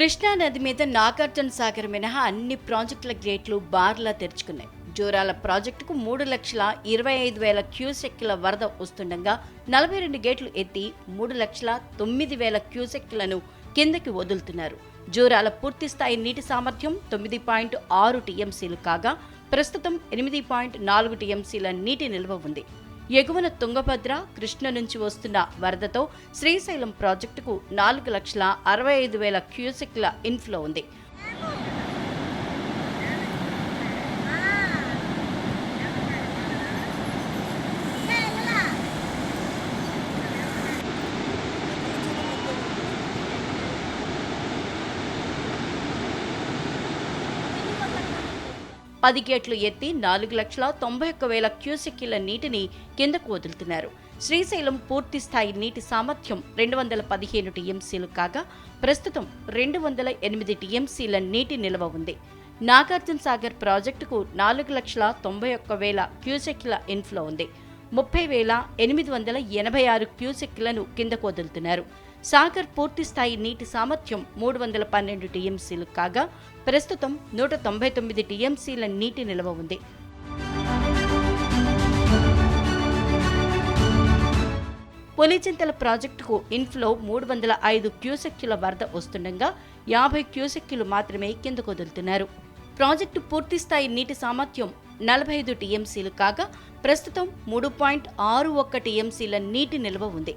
కృష్ణా నది మీద నాగార్జున సాగర్ మినహా అన్ని ప్రాజెక్టుల గేట్లు బార్లా తెరుచుకున్నాయి. జోరాల ప్రాజెక్టుకు మూడు లక్షల ఇరవై ఐదు వేల క్యూసెక్ల వరద వస్తుండగా నలభై రెండు గేట్లు ఎత్తి మూడు లక్షల తొమ్మిది వేల క్యూసెక్లను కిందకి వదులుతున్నారు. జోరాల పూర్తి స్థాయి నీటి సామర్థ్యం తొమ్మిది పాయింట్ ఆరు టీఎంసీలు కాగా ప్రస్తుతం ఎనిమిది పాయింట్ నాలుగు టీఎంసీల నీటి నిల్వ ఉంది. ఎగువన తుంగభద్ర కృష్ణ నుంచి వస్తున్న వరదతో శ్రీశైలం ప్రాజెక్టుకు నాలుగు లక్షల అరవై ఐదు వేల క్యూసెక్ల ఇన్ఫ్లో ఉంది. పది గేట్లు ఎత్తి నాలుగు లక్షల తొంభై ఒక్క వేల క్యూసెక్కిల నీటిని కిందకు వదులుతున్నారు. శ్రీశైలం పూర్తి స్థాయి నీటి సామర్థ్యం రెండు వందల పదిహేను టీఎంసీలు కాగా ప్రస్తుతం రెండు వందల ఎనిమిది టీఎంసీల నీటి నిల్వ ఉంది. నాగార్జున సాగర్ ప్రాజెక్టుకు నాలుగు లక్షల తొంభై ఒక్క వేల క్యూసెక్ల ఇన్ఫ్లో ఉంది. ముప్పై వేల ఎనిమిది వందల ఎనభై ఆరు క్యూసెక్లను కిందకు వదులుతున్నారు. సాగర్ పూర్తి స్థాయి నీటి సామర్థ్యం మూడు వందల పన్నెండు టీఎంసీలు కాగా ప్రస్తుతం నూట తొంభై తొమ్మిది టీఎంసీల నీటి నిల్వ ఉంది. పులిచింతల ప్రాజెక్టుకు ఇన్ఫ్లో మూడు వందల ఐదు క్యూసెక్యుల వరద వస్తుండగా యాభై క్యూసెక్యులు మాత్రమే కిందకు వదులుతున్నారు. ప్రాజెక్టు పూర్తి స్థాయి నీటి సామర్థ్యం నలభై ఐదు టీఎంసీలు కాగా ప్రస్తుతం మూడు పాయింట్ ఆరు ఒక్క టీఎంసీల నీటి నిల్వ ఉంది.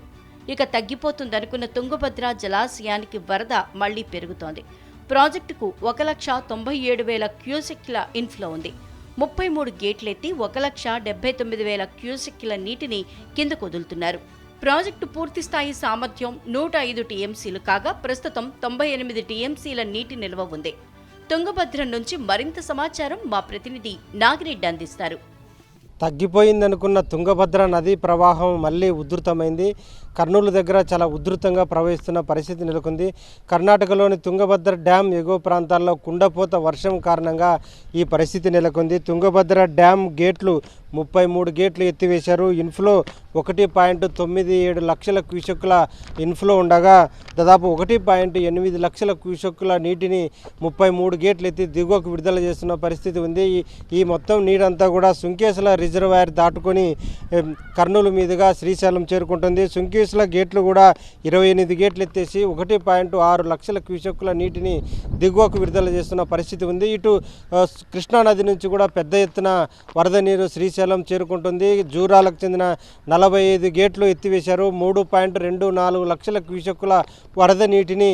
ఇక తగ్గిపోతుందనుకున్న తుంగభద్ర జలాశయానికి వరద మళ్ళీ పెరుగుతోంది. ప్రాజెక్టుకు ఒక లక్ష తొంభై ఏడు వేల క్యూసెక్ల ఇన్ఫ్లో ఉంది. ముప్పై మూడు గేట్లెత్తి ఒక లక్ష డెబ్బై తొమ్మిది వేల క్యూసెక్ల నీటిని కిందకు వదులుతున్నారు. ప్రాజెక్టు పూర్తిస్థాయి సామర్థ్యం నూట ఐదు టీఎంసీలు కాగా ప్రస్తుతం తొంభై ఎనిమిది టీఎంసీల నీటి నిల్వ ఉంది. తుంగభద్ర నుంచి మరింత సమాచారం మా ప్రతినిధి నాగిరెడ్డి అందిస్తారు. తగ్గిపోయిందనుకున్న తుంగభద్ర నదీ ప్రవాహం మళ్ళీ ఉధృతమైంది. కర్నూలు దగ్గర చాలా ఉధృతంగా ప్రవహిస్తున్న పరిస్థితి నెలకొంది. కర్ణాటకలోని తుంగభద్ర డ్యామ్ ఎగువ ప్రాంతాల్లో కుండపోత వర్షం కారణంగా ఈ పరిస్థితి నెలకొంది. తుంగభద్ర డ్యామ్ గేట్లు ముప్పై మూడు గేట్లు ఎత్తివేశారు. ఇన్ఫ్లో ఒకటి పాయింట్ తొమ్మిది ఏడు లక్షల క్యూసెక్కుల ఇన్ఫ్లో ఉండగా దాదాపు ఒకటి పాయింట్ ఎనిమిది లక్షల క్యూసెక్కుల నీటిని ముప్పై మూడు గేట్లు ఎత్తి దిగువకు విడుదల చేస్తున్న పరిస్థితి ఉంది. ఈ- మొత్తం నీరంతా కూడా సుంకేసుల రిజర్వాయర్ దాటుకొని కర్నూలు మీదుగా శ్రీశైలం చేరుకుంటుంది. సుంకేసుల గేట్లు కూడా ఇరవై ఎనిమిది గేట్లు ఎత్తేసి ఒకటి పాయింట్ ఆరు లక్షల క్యూసెక్కుల నీటిని దిగువకు విడుదల చేస్తున్న పరిస్థితి ఉంది. ఇటు కృష్ణానది కృష్ణా నది నుంచి కూడా పెద్ద ఎత్తున వరద నీరు శ్రీశైలం శ్రీశైలం చేరుకుంటుంది. జూరాలకు చెందిన నలభై ఐదు గేట్లు ఎత్తివేశారు. మూడు పాయింట్ రెండు నాలుగు లక్షల క్యూసెక్కుల వరద నీటిని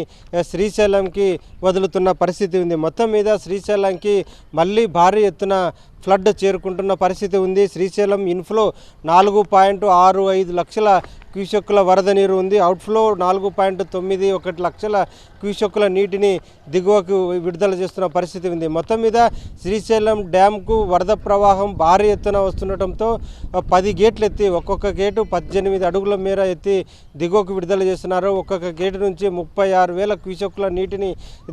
శ్రీశైలంకి వదులుతున్న పరిస్థితి ఉంది. మొత్తం మీద శ్రీశైలంకి మళ్ళీ భారీ ఎత్తున ఫ్లడ్ చేరుకుంటున్న పరిస్థితి ఉంది. శ్రీశైలం ఇన్ఫ్లో నాలుగు పాయింట్ ఆరు ఐదు లక్షల క్యూసెక్కుల వరద నీరు ఉంది. అవుట్ఫ్లో నాలుగు పాయింట్ తొమ్మిది ఒకటి లక్షల క్యూసెక్కుల నీటిని దిగువకు విడుదల చేస్తున్న పరిస్థితి ఉంది. మొత్తం మీద శ్రీశైలం డ్యామ్కు వరద ప్రవాహం భారీ ఎత్తున వస్తుండటంతో పది గేట్లు ఎత్తి ఒక్కొక్క గేటు పద్దెనిమిది అడుగుల మేర ఎత్తి దిగువకు విడుదల చేస్తున్నారు. ఒక్కొక్క గేటు నుంచి ముప్పై ఆరు వేల క్యూసెక్కుల నీటిని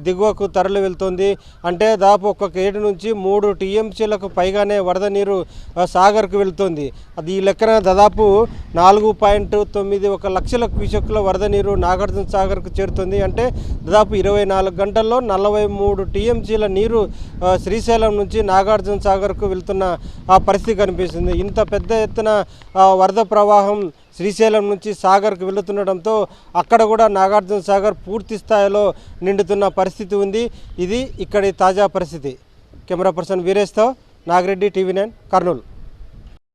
దిగువకు తరలి వెళ్తోంది. అంటే దాదాపు ఒక్కొక్క గేటు నుంచి మూడు టీఎంసీలకు పైగానే వరద నీరు సాగర్కు వెళ్తోంది. అది ఈ లెక్కన దాదాపు నాలుగు పాయింట్ తొమ్మిది ఒక లక్షల క్యూసెక్ల వరద నీరు నాగార్జున సాగర్కు చేరుతుంది. అంటే దాదాపు ఇరవై నాలుగు గంటల్లో నలభై మూడు టీఎంసీల నీరు శ్రీశైలం నుంచి నాగార్జున సాగర్కు వెళ్తున్న ఆ పరిస్థితి కనిపిస్తుంది. ఇంత పెద్ద ఎత్తున వరద ప్రవాహం శ్రీశైలం నుంచి సాగర్కు వెళుతుండటంతో అక్కడ కూడా నాగార్జున సాగర్ పూర్తి స్థాయిలో నిండుతున్న పరిస్థితి ఉంది. ఇది ఇక్కడి తాజా పరిస్థితి. కెమెరా పర్సన్ వీరేష్తో నాగిరెడ్డి టీవీ నైన్ కర్నూలు.